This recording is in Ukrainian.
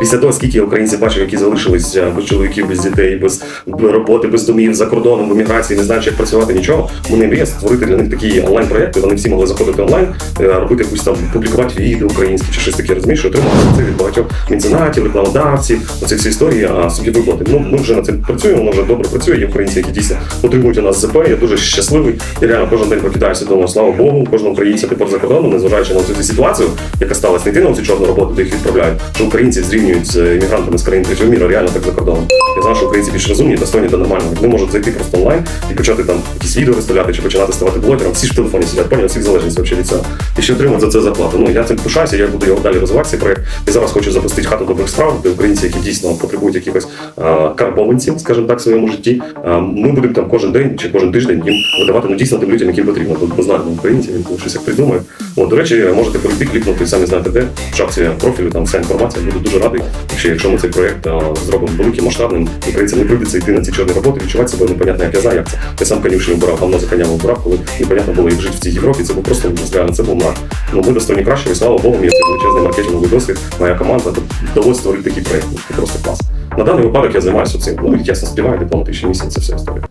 після того, скільки я українців які залишилися без чоловіків, без дітей, без роботи, без домів, за кордоном, в еміграції, не знаючи, як працювати, нічого. Мене мрія створити для них такі онлайн-проєкти, вони всі могли заходити онлайн, е, робити якусь там, публікувати відео українські чи щось таке, розумієш, що отримати це від багатьох меценатів, рекламодавців, оці всі історії, а собі виплати. Ну, ми вже над цим працюємо, воно вже добре працює. Є українці, які дійсно отримують у нас ЗП. Я дуже щасливий. Я реально кожен день прокидаюся вдома, слава Богу, кожного українця тепер за кордоном, незважаючи на цю ситуацію, яка сталася не йти на цю чорну роботу, де їх відправляють, що українці зрівнюють з іммігрантами з країн третього міру, реально так за кордоном. Я знаю, що українці більш розумні, достойні та нормальні. Вони можуть зайти просто онлайн і почати там якісь відео виставляти чи починати ставати блогером. Всі ж в телефоні сидять, поняв, всіх залежність взагалі від цього. І ще отримати за це зарплату. Ну я цим пишаюся, я буду його далі розвивати цей проект. І зараз хочу запустити хату добрих справ, де українці, які дійсно потребують якихось карбованців, скажімо так, в своєму житті. А, ми будемо там кожен день чи кожен тиждень їм видавати ну дійсно тим людям, яким потрібно. Бо знаємо українців, він щось як придумає. От, до речі, можете перейти, клікнути, самі знаєте де, в шапці профілю, там вся інформація. Буду дуже радий, якщо, якщо ми цей проект а, зробимо великим, масштабним, українцям не прийдеться йти на ці чорні роботи, відчувати себе непонятно, як я знаю, як це. Я сам конюшню обирав, гавно за конями обирав, коли непонятно було як жити в цій Європі. Це був просто реально, це був мрак. Ну ми достойні кращого, і слава Богу, є цей величезний маркетинговий досвід. Моя команда вдалося створити такий проект. Ну, Це просто клас. На даний випадок я займаюся цим. Ну, чесно співаю, дипломатичні місяці, це вся історія.